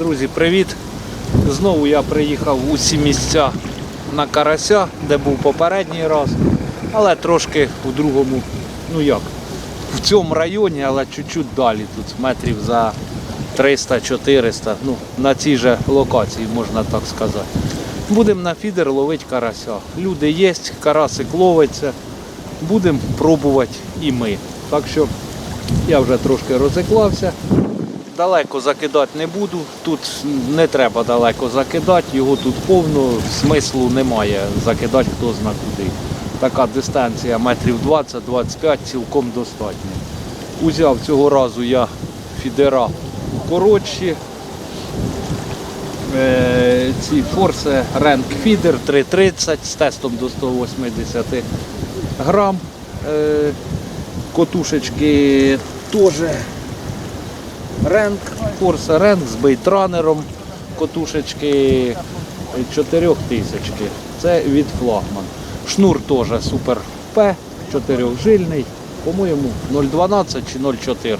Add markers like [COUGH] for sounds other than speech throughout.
Друзі, привіт! Знову я приїхав у ці місця на Карася, де був попередній раз, але трошки у другому, ну як, в цьому районі, але чуть-чуть далі, тут метрів за 300-400, ну, на цій же локації, можна так сказати. Будемо на фідер ловити карася. Люди є, карасик ловиться. Будемо пробувати і ми. Так що я вже трошки розіклався. Далеко закидати не буду. Тут не треба далеко закидати, його тут повно, смислу немає закидати хто зна куди. Така дистанція метрів 20-25 цілком достатньо. Узяв цього разу я фідера коротші. Е, ці форси Rank Feeder 330 з тестом до 180 грам. Е, котушечки теж Ренк, Форса Ренк з бейтранером, котушечки 4 тисячки. Це від флагман. Шнур теж супер П, 4-жильний, по-моєму, 0,12 чи 0,14.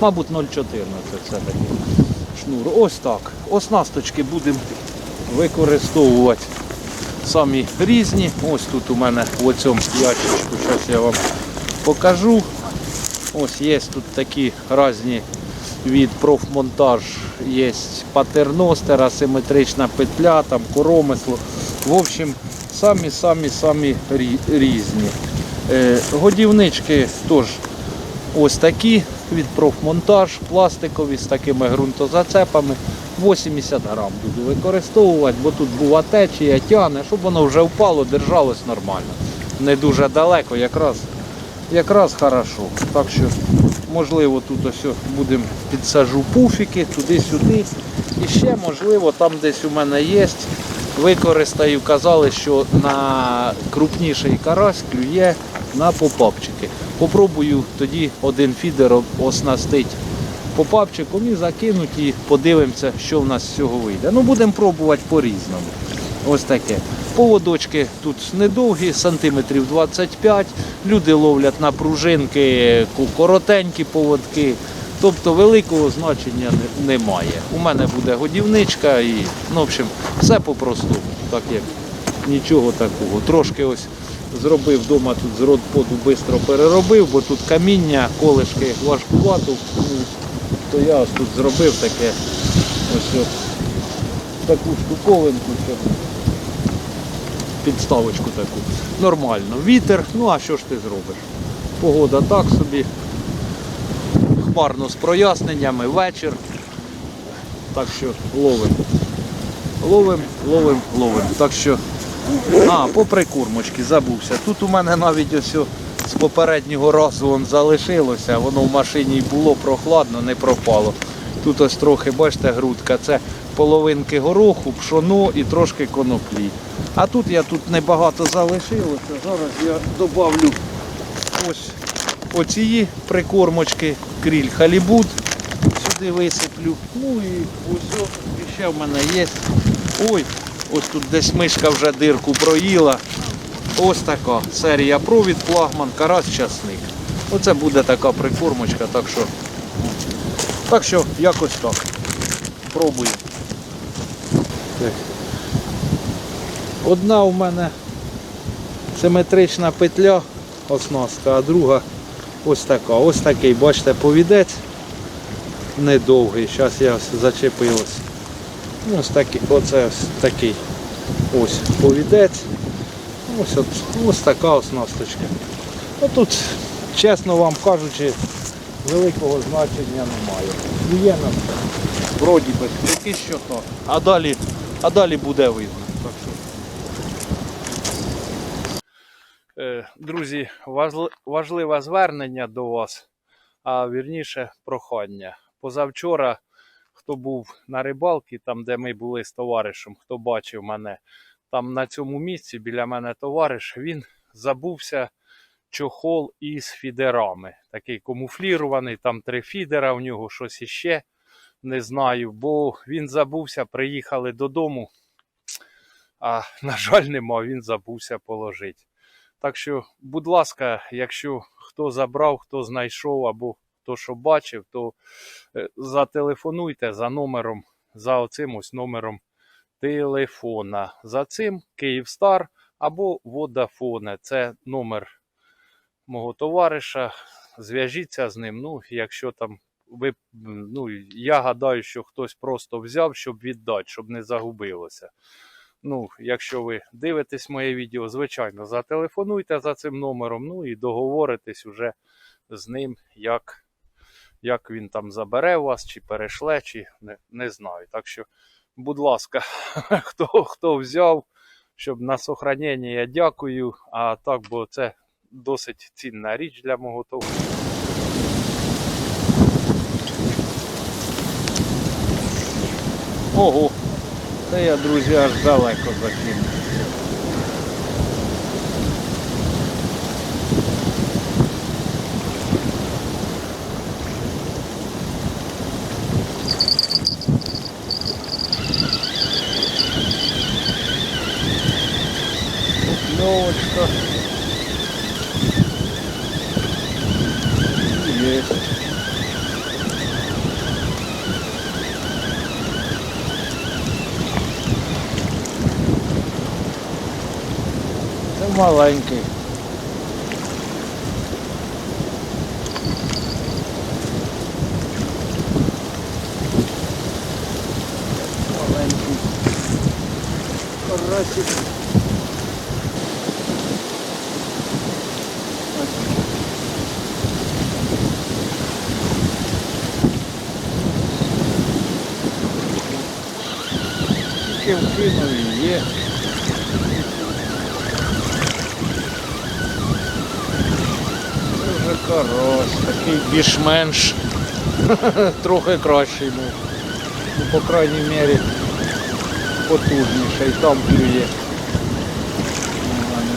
Мабуть, 0,14 все-таки. Шнур. Ось так. Оснасточки будемо використовувати самі різні. Ось тут у мене в цьому ящичку, зараз я вам покажу. Ось є тут такі різні від профмонтаж. Є патерностер, асиметрична петля, там коромисло. В общем, самі-самі-самі різні. Е, годівнички теж ось такі від профмонтаж, пластикові з такими ґрунтозацепами. 80 грам буду використовувати, бо тут була течія, тяне, щоб воно вже впало, держалось нормально. Не дуже далеко, якраз якраз хорошо. Так що, можливо, тут ось будемо підсажу пуфіки туди-сюди. І ще, можливо, там десь у мене є. Використаю, казали, що на крупніший карась клює на попапчики. Попробую тоді один фідер оснастити попапчиком і закинуть і подивимося, що в нас з цього вийде. Ну, будемо пробувати по-різному. Ось таке. Поводочки тут недовгі, сантиметрів 25. Люди ловлять на пружинки, коротенькі поводки. Тобто великого значення немає. У мене буде годівничка і, ну, в общем, все по-простому, так як нічого такого. Трошки ось зробив вдома тут з родподу швидко переробив, бо тут каміння, колишки важкувато. То я ось тут зробив таке ось о, таку штуковинку, щоб підставочку таку. Нормально. Вітер, ну а що ж ти зробиш? Погода так собі. Хмарно з проясненнями, вечір. Так що ловим. Ловим, ловим, ловим. Так що. А, по прикормочки забувся. Тут у мене навіть ось з попереднього разу вон залишилося, воно в машині було прохладно, не пропало. Тут ось трохи, бачите, грудка. Це половинки гороху, пшоно і трошки коноплі. А тут я тут небагато залишилося. Зараз я добавлю ось оці прикормочки, кріль халібут. Сюди висиплю. Ну і ось і ще в мене є. Ой, ось тут десь мишка вже дирку проїла. Ось така серія провід флагман, карась часник. Оце буде така прикормочка, так що, так що якось так. Пробую. Одна у мене симетрична петля, оснастка, а друга ось така. Ось такий, бачите, повідець недовгий. Зараз я ось зачепилась. Ось такий, оце ось такий. Ось повідець. Ось, от, ось така оснасточка. Ну, тут, чесно вам кажучи, великого значення немає. Є нам вроді би таки що то. А далі, а далі буде видно. Так що. Е, Друзі, важливе звернення до вас, а вірніше прохання. Позавчора, хто був на рибалці, там де ми були з товаришем, хто бачив мене, там на цьому місці біля мене товариш, він забувся чохол із фідерами. Такий камуфлірований, там три фідера, у нього щось іще. Не знаю, бо він забувся, приїхали додому, а на жаль, нема, він забувся положити. Так що, будь ласка, якщо хто забрав, хто знайшов або хто що бачив, то е, зателефонуйте за номером за оцим ось номером телефона. За цим Київстар або Водафоне. Це номер мого товариша. Зв'яжіться з ним. Ну, якщо там ви, ну, я гадаю, що хтось просто взяв, щоб віддати, щоб не загубилося. Ну, якщо ви дивитесь моє відео, звичайно, зателефонуйте за цим номером, ну і договоритесь уже з ним, як, як він там забере вас, чи перешле, чи не, не знаю. Так що, будь ласка, [LAUGHS] хто, хто взяв, щоб на сохранення я дякую. А так, бо це досить цінна річ для мого товару. Ого, це я, друзі, аж далеко закинув. Поклевочка. Це маленький. Маленький. Карасик. Ось. І є. Це вже карась, такий більш-менш [LAUGHS] трохи кращий був. Ну, по крайній мірі потужніший, там. Нормально.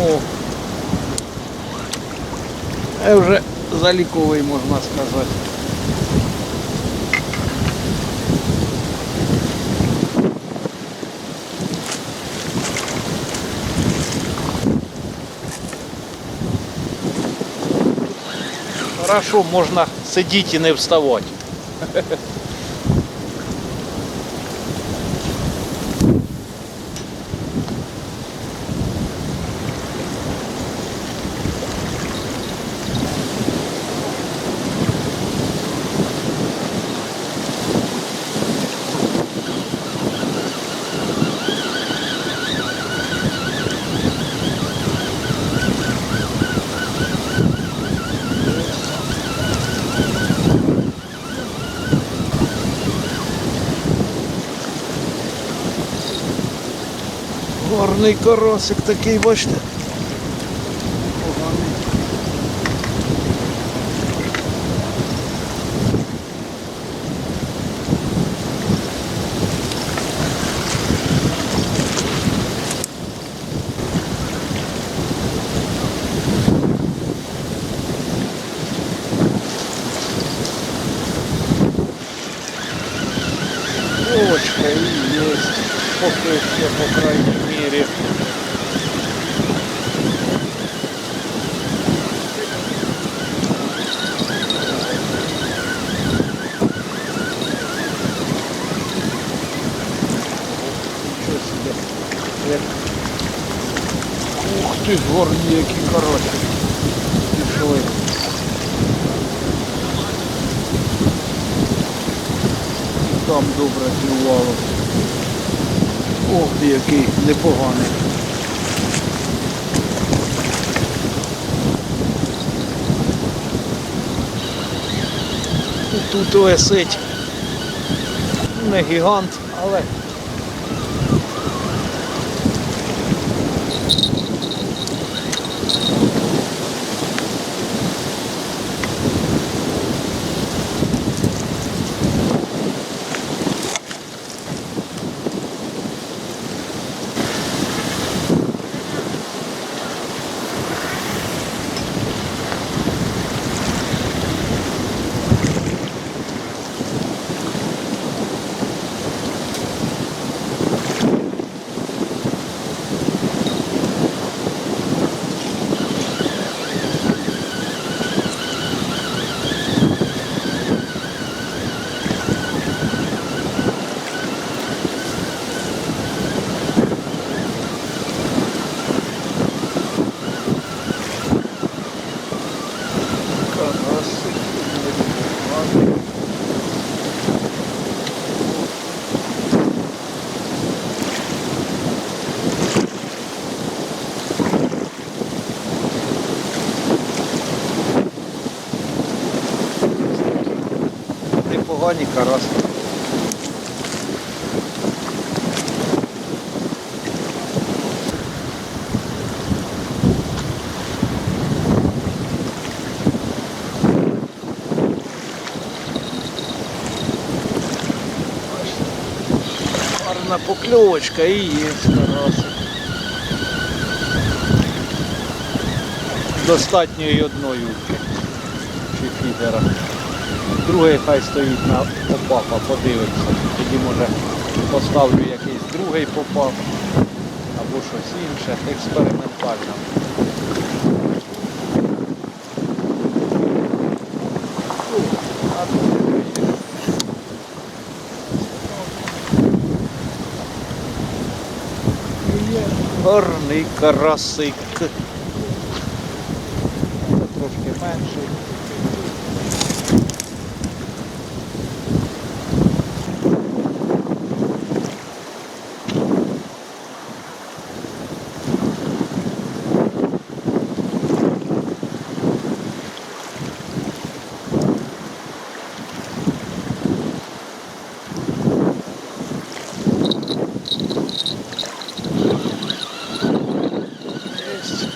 О! Це вже заліковий, можна сказати. Хорошо, можна сидіти и не вставати. [LAUGHS] Гарний коросик такий, бачите. Поганий. Овочка и есть. Поки ще, по крайней мере. Нічого собі. Як... Ти, горні які короткі. Пішли. І там добре клювало. Ох який непоганий. Тут висить. Не гігант, але. Пані карась. Гарна покльовочка і є карасик. Достатньо і одної чи фідера. Другий хай стоїть на попапа, подивиться. Тоді може поставлю якийсь другий попап або щось інше, експериментально. Гарний карасик. Трошки менший. Есть.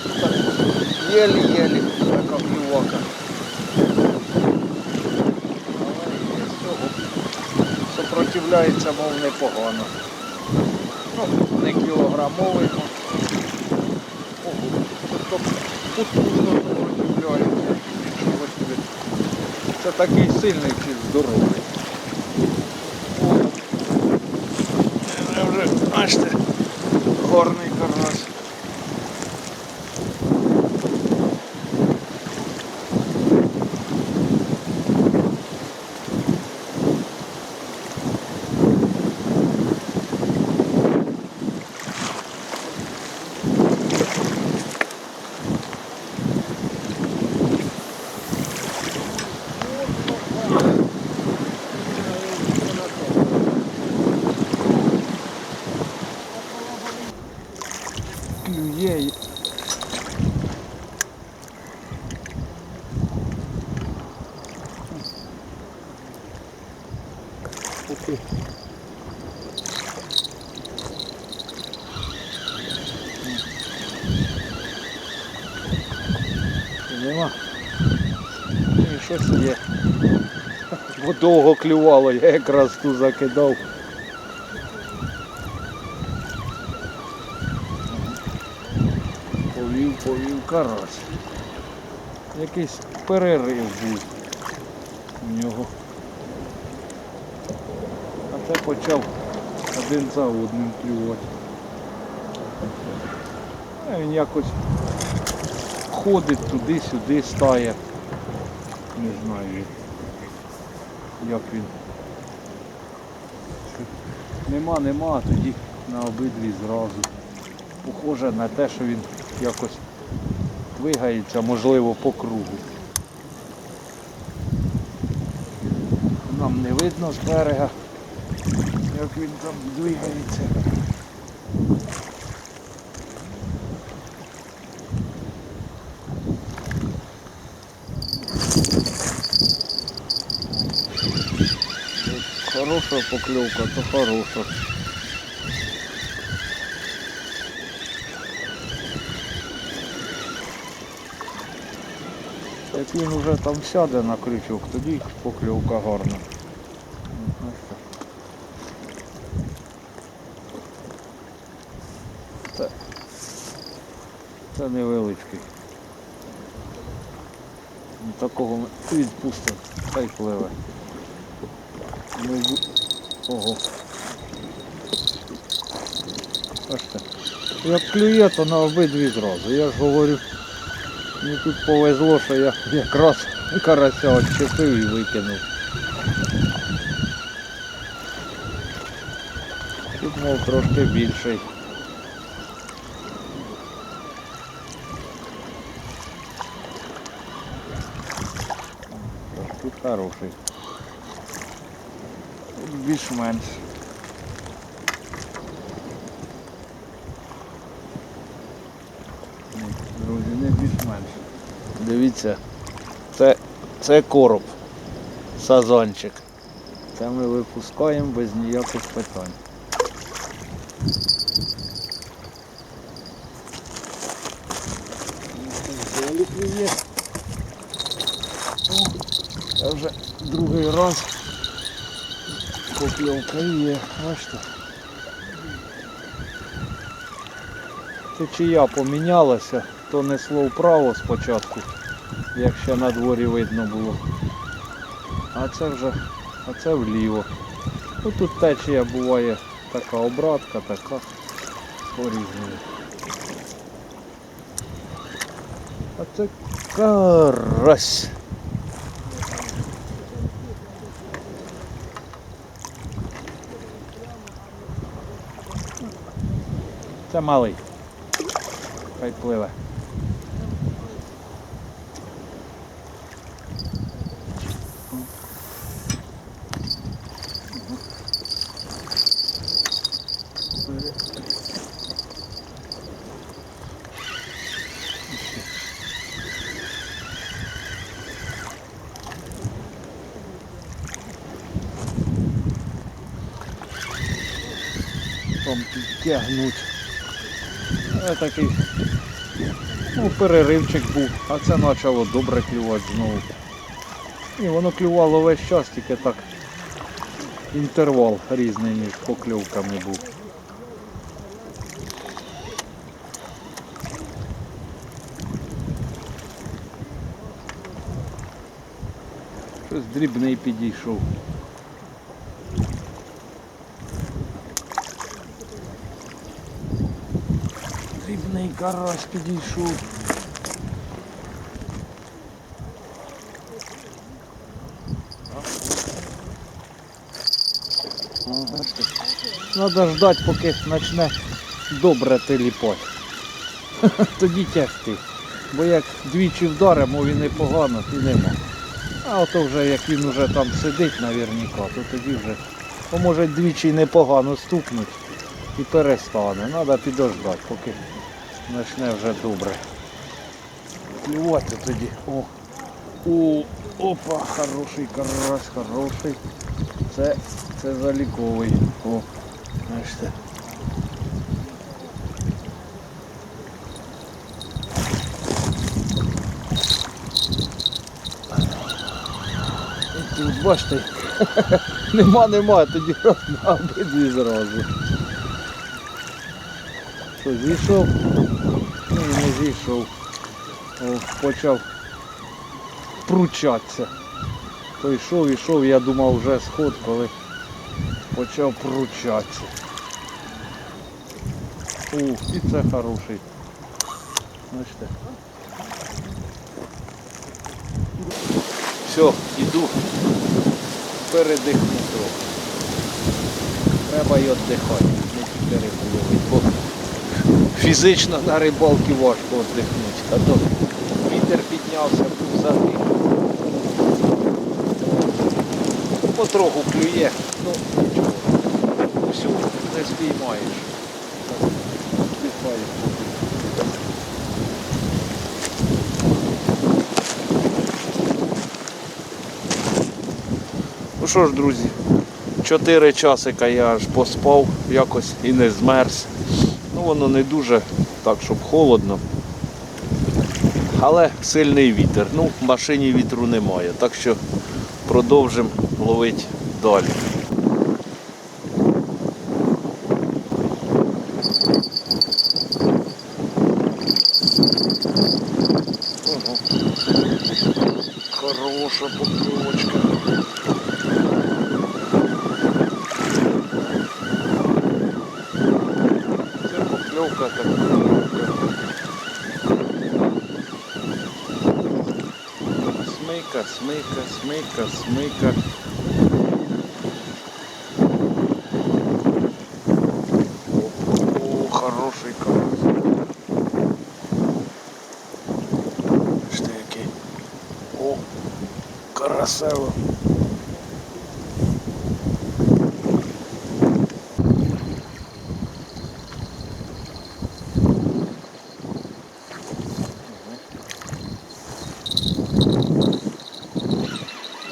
Еле-еле така клювака. Але є з цього. Сопротивляється, мов непогано. Ну, не кілограмовий, ну. Тобто потужно сопротивляється. Нічого. Це такий сильний чи здоровий. Бачите, горний карась. клює. і- Ух ти. Нема. І щось є. Бо довго клювало, я якраз ту закидав. Повів, повів карась. Якийсь перерив був у нього. А це почав один за одним клювати. Він якось ходить туди-сюди, стає. Не знаю, як він. Нема, нема, а тоді на обидві зразу похоже на те, що він якось двигається, можливо, по кругу. Нам не видно з берега, як він там двигається. Хороша покльовка, то хороша. Як він вже там сяде на крючок, тоді покльовка гарна. Це, це невеличкий. Такого відпустимо, хай пливе. Ого. Бачите. Як клює, то на обидві зразу. Я ж говорю, мені тут повезло, що я якраз карася відчепив і викинув. Тут мов трошки більший. Тут хороший. Більш-менш. Друзі, не більш-менш. Дивіться, це, це короб, сазончик. Це ми випускаємо без ніяких питань. Це вже другий раз покльовка є. Бачите. Течія помінялася, то несло вправо спочатку, як ще на дворі видно було. А це вже, а це вліво. Ну, тут течія буває така обратка, така по-різному. А це карась. Це малий. Хай пливе. Там підтягнуть. Е, такий ну, переривчик був, а це почало добре клювати знову. І воно клювало весь час, тільки так інтервал різний між покльовками був. Щось дрібний підійшов. Дрібний карась підійшов. Треба ждати, поки почне добре теліпати. [LAUGHS] Тоді тягти. Бо як двічі вдаримо, він непогано і нема. А ото вже як він вже там сидить наверняка, то тоді вже то може двічі непогано стукнуть і перестане. Треба підождати, поки почне вже добре. Клювати тоді. О, о, опа, хороший карась, хороший. Це, це заліковий. О, бачите. Тут, бачите, [LAUGHS] нема, нема, тоді раз [LAUGHS] на обидві зразу. Що, зійшов? Ні, не зійшов. Почав пручатися. То йшов, йшов, я думав вже сход, коли почав пручатися. О, і це хороший. Бачите. Все, іду. Передихну трохи. Треба й віддихати, не тільки рибу фізично на рибалці важко віддихнути. А то вітер піднявся, пузатий. Потроху клює, ну нічого. Всю не спіймаєш. Ну що ж, друзі, чотири часика я аж поспав, якось і не змерз. Ну воно не дуже так, щоб холодно. Але сильний вітер. Ну, в машині вітру немає, так що продовжимо ловити далі. Хороша так поклевка. Смейка, смейка, смейка, смейка. О, хороший. Що який? О, карасело.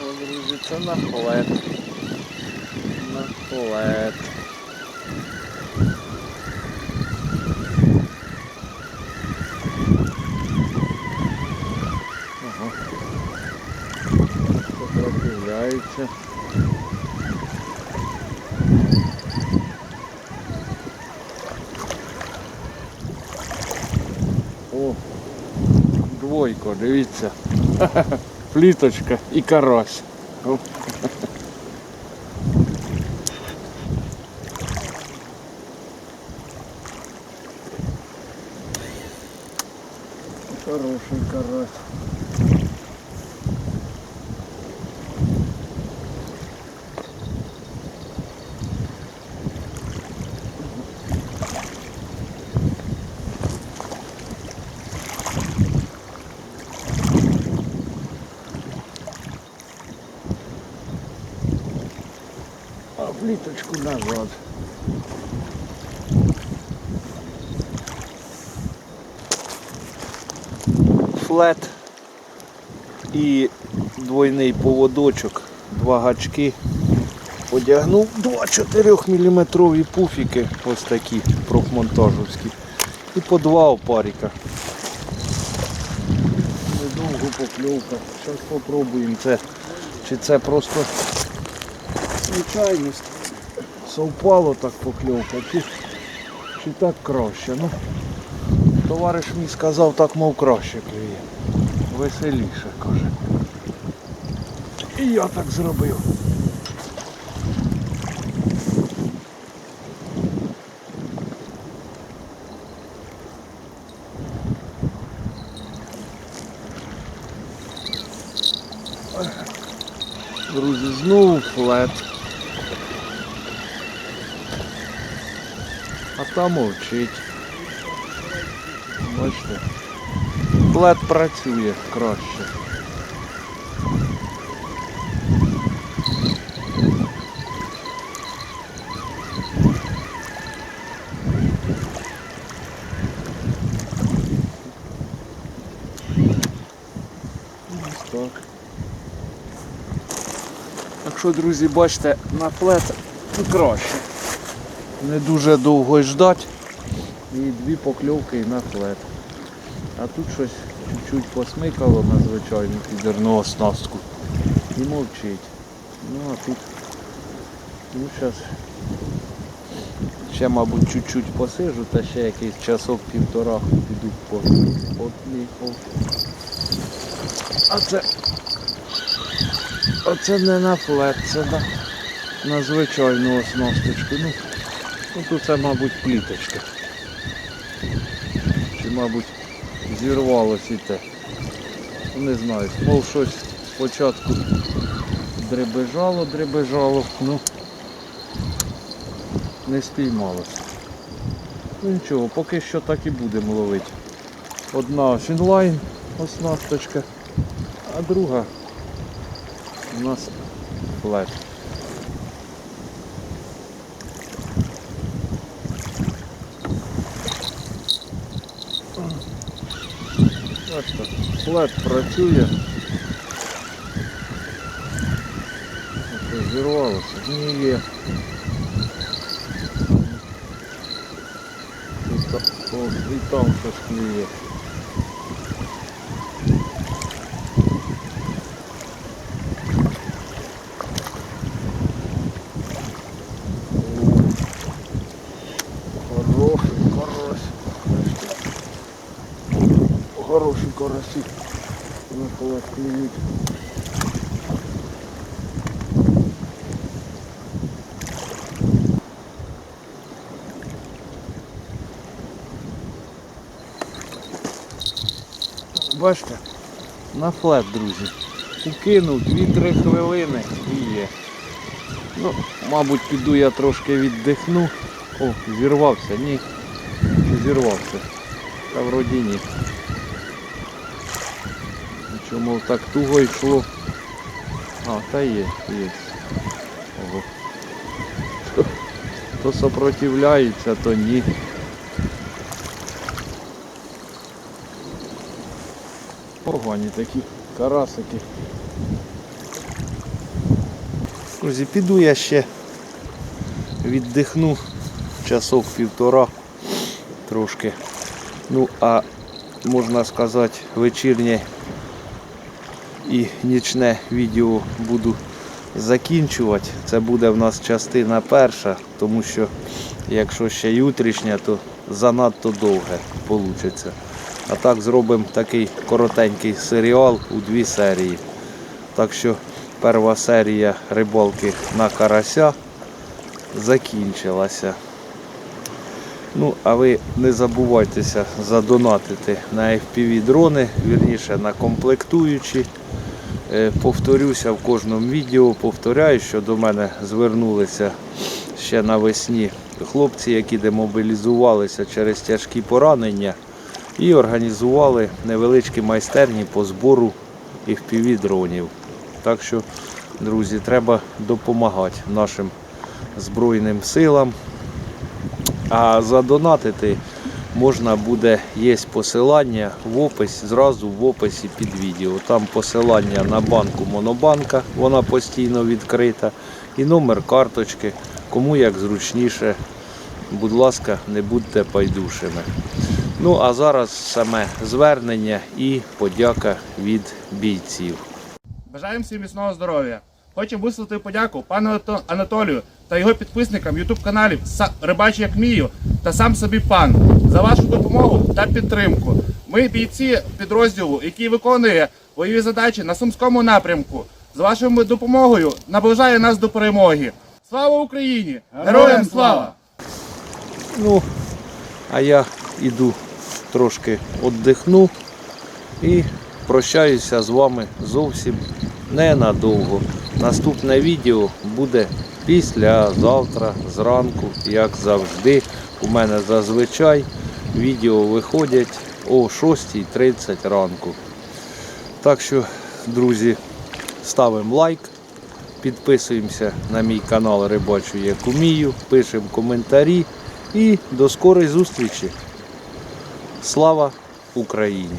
О, друзі, це на хлеб. Флет. Ага. Потрапляється. О, двойко, дивіться. [LAUGHS] Пліточка і карась. Хороший карась. Флет і двойний поводочок, два гачки. Одягнув два 4 мм пуфіки, ось такі профмонтажівські. І по два опаріка. Недовго покльовка. Зараз спробуємо це. Чи це просто звичайність. Совпало так покльовка, чи так краще. Ну, товариш мій сказав, так мов краще клює. Веселіше, каже. І я так зробив. Друзі, знову флет. А там мовчить. Бачите? Флет працює краще. Ось так. Так що, друзі, бачите, на флет краще. Не дуже довго й ждать. І дві покльовки на флет. А тут щось чуть-чуть посмикало на звичайну фідерну оснастку. І мовчить. Ну а тут ну зараз ще мабуть чуть-чуть посижу та ще якийсь часок півтора піду по поклікав. А це Оце не на флет, це на, на звичайну оснасточку. Ну, ну тут це, мабуть, пліточка. Чи, мабуть, зірвалось і те. Ну, Не знаю, мов щось спочатку дребежало, дребежало, ну не спіймалося. Ну нічого, поки що так і будемо ловити. Одна фінлайн оснасточка, а друга у нас флет. Бачите, флет працює. Ось Зірвалося. Ні, є. І та- о, І там щось клює. Хороший карась. Хороший Карасик. На холод клюють. Бачите, на флет, друзі. Укинув 2-3 хвилини і є. Ну, мабуть, піду я трошки віддихну. О, зірвався, ні. Зірвався? Та вроді ні. Чому так туго йшло? А, та є, є. Ого. То, то сопротивляється, то ні. Погані такі карасики. Друзі, піду я ще віддихну часов півтора трошки. Ну, а можна сказати, вечірнє і нічне відео буду закінчувати. Це буде в нас частина перша, тому що якщо ще утрішня, то занадто довге вийде. А так зробимо такий коротенький серіал у дві серії. Так що перша серія рибалки на карася закінчилася. Ну, а ви не забувайтеся задонатити на FPV дрони, вірніше на комплектуючі. Е, Повторюся в кожному відео, повторяю, що до мене звернулися ще навесні хлопці, які демобілізувалися через тяжкі поранення і організували невеличкі майстерні по збору FPV дронів. Так що, друзі, треба допомагати нашим Збройним силам. А задонатити можна буде, є посилання в описі, зразу в описі під відео. Там посилання на банку Монобанка, вона постійно відкрита, і номер карточки. Кому як зручніше, будь ласка, не будьте пайдушими. Ну а зараз саме звернення і подяка від бійців. Бажаємо всім міцного здоров'я. Хочемо висловити подяку пану Анатолію та його підписникам ютуб каналів Рибачий як мію та сам собі пан за вашу допомогу та підтримку. Ми бійці підрозділу, який виконує бойові задачі на сумському напрямку. З вашою допомогою наближає нас до перемоги. Слава Україні! Героям слава! Ну, а я іду трошки віддихну і прощаюся з вами зовсім ненадовго. Наступне відео буде післязавтра зранку, як завжди. У мене зазвичай відео виходять о 6.30 ранку. Так що, друзі, ставимо лайк, підписуємося на мій канал Рибачу як умію, пишемо коментарі і до скорої зустрічі. Слава Україні!